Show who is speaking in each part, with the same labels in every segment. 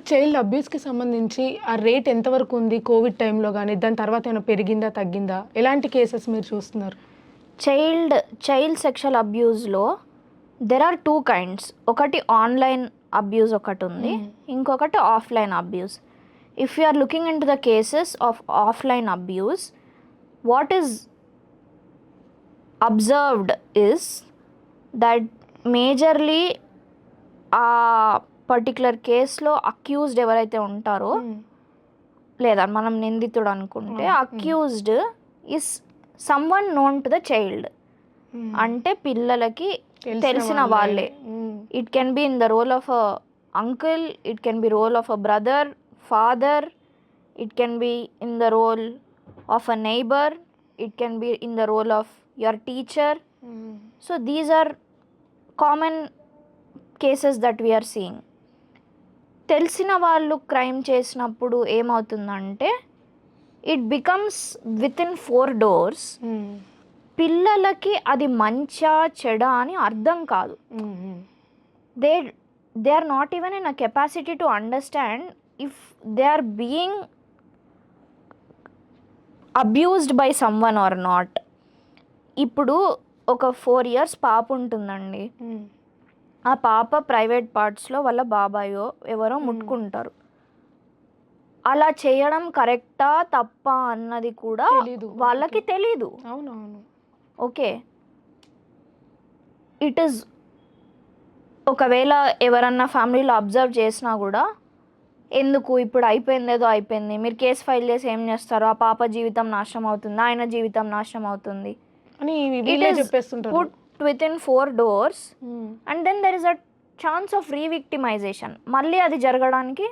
Speaker 1: ఇప్పుడు చైల్డ్ అబ్యూస్కి సంబంధించి ఆ రేట్ ఎంతవరకు ఉంది కోవిడ్ టైంలో కానీ దాని తర్వాత ఏమైనా పెరిగిందా తగ్గిందా? ఎలాంటి కేసెస్ మీరు చూస్తున్నారు?
Speaker 2: చైల్డ్ చైల్డ్ సెక్షువల్ అబ్యూస్లో దెర్ ఆర్ టూ కైండ్స్ ఒకటి ఆన్లైన్ అబ్యూస్ ఒకటి ఉంది ఇంకొకటి offline abuse. If you are looking in to the cases of offline abuse what is observed is that majorly ఆ పర్టికులర్ కేసులో అక్యూజ్డ్ ఎవరైతే ఉంటారో లేదా మనం నిందితుడు అనుకుంటే accused is someone known to the child అంటే పిల్లలకి తెలిసిన వాళ్ళే. It can be in the role of a uncle it can be role of a brother father it can be in the role of a neighbour it can be in the role of your teacher so these are common cases that we are seeing తెలిసిన వాళ్ళు crime చేసినప్పుడు ఏమవుతుందంటే it becomes within four doors పిల్లలకి అది మంచా చెడ అని అర్థం కాదు. They they are not even in a capacity to understand if they are being abused by someone or not ఇప్పుడు ఒక ఫోర్ ఇయర్స్ పాప ఉంటుందండి. ఆ పాప ప్రైవేట్ పార్ట్స్లో వాళ్ళ బాబాయో ఎవరో ముట్టుకుంటారు. అలా చేయడం కరెక్టా తప్ప అన్నది కూడా. వాళ్ళకి తెలీదు.
Speaker 1: అవునవును.
Speaker 2: ఓకే. ఇట్ ఈస్ ఒకవేళ ఎవరన్నా ఫ్యామిలీలో అబ్జర్వ్ చేసినా కూడా ఎందుకు ఇప్పుడు అయిపోయింది ఏదో అయిపోయింది మీరు కేసు ఫైల్ చేసి ఏం చేస్తారు? ఆ పాప జీవితం నాశనం అవుతుంది ఆయన జీవితం నాశనం అవుతుంది.
Speaker 1: అని చెప్పేస్తుంటారు.
Speaker 2: Within four doors. And then there is a chance of revictimisation మళ్ళీ అది జరగడానికి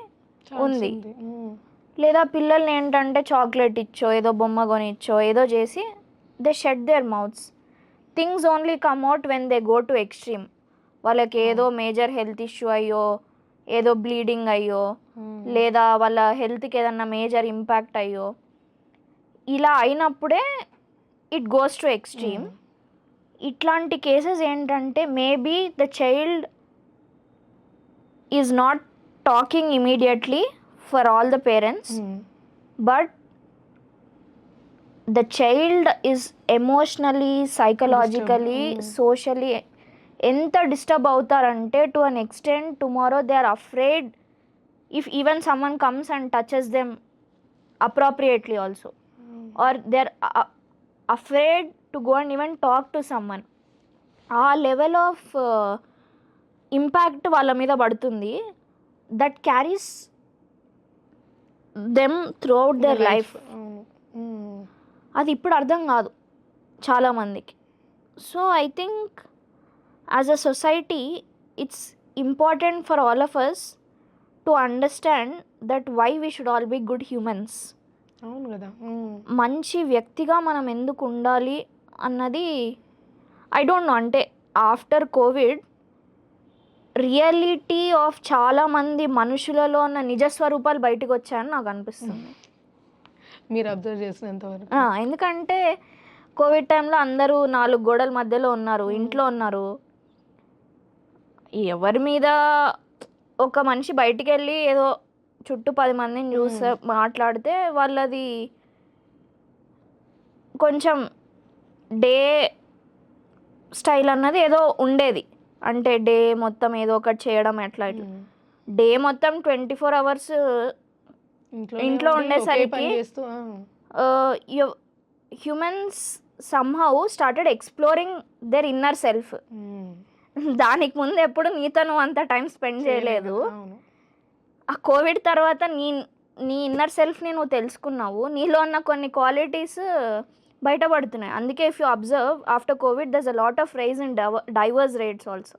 Speaker 2: ఉంది.
Speaker 1: ఉమ్.
Speaker 2: లేదా పిల్లల్ని ఏంటంటే చాక్లెట్ ఇచ్చో ఏదో బొమ్మ కొనిచ్చో ఏదో చేసి they shed their mouths things only come out when they go to extreme వాళ్ళకి ఏదో మేజర్ హెల్త్ ఇష్యూ అయ్యో ఏదో బ్లీడింగ్ అయ్యో
Speaker 1: ఉమ్.
Speaker 2: లేదా వాళ్ళ హెల్త్కి ఏదన్నా మేజర్ ఇంపాక్ట్ అయ్యో ఇలా అయినప్పుడే ఇట్ గోస్ టు ఎక్స్ట్రీమ్ ఇట్లాంటి కేసెస్ ఏంటంటే maybe the child is not talking immediately for all the parents
Speaker 1: um.
Speaker 2: But the child is emotionally psychologically socially ఎంత disturb అవుతారంటే to an extent tomorrow they are afraid if even someone comes and touches them inappropriately also. Or they are afraid to go and even talk to someone ఆ level of impact వాళ్ళ మీద పడుతుంది. That carries them throughout their life. అది ఇప్పుడు అర్థం కాదు చాలామందికి so I think as a society it's important for all of us to understand that why we should all be good humans
Speaker 1: అవును కదా.
Speaker 2: మంచి వ్యక్తిగా మనం ఎందుకు ఉండాలి అన్నది ఐ డోంట్ నో అంటే ఆఫ్టర్ కోవిడ్ రియాలిటీ ఆఫ్ చాలామంది మనుషులలో ఉన్న నిజస్వరూపాలు బయటకు వచ్చాయని నాకు అనిపిస్తుంది.
Speaker 1: మీరు అబ్జర్వ్ చేసినంత వరకు.
Speaker 2: ఆ, ఎందుకంటే కోవిడ్ టైంలో అందరూ నాలుగు గోడల మధ్యలో ఉన్నారు ఇంట్లో ఉన్నారు. ఎవరి మీద ఒక మనిషి బయటికి వెళ్ళి ఏదో చుట్టూ పది మందిని చూస్తే మాట్లాడితే వాళ్ళది కొంచెం డే స్టైల్ అన్నది ఏదో ఉండేది. అంటే డే మొత్తం ఏదో ఒకటి చేయడం ఎట్లా ఇట్లా. డే మొత్తం ట్వంటీ ఫోర్ అవర్స్ ఇంట్లో ఉండేసరికి. Humans somehow started exploring their inner self. దానికి ముందు ఎప్పుడు నీతో నువ్వు అంత టైం స్పెండ్ చేయలేదు. ఆ కోవిడ్ తర్వాత నీ నీ ఇన్నర్ సెల్ఫ్ని నువ్వు తెలుసుకున్నావు. నీలో ఉన్న కొన్ని క్వాలిటీస్ బయటపడుతున్నాయి. అందుకే if you observe after Covid thus a lot of rise in divorce rates also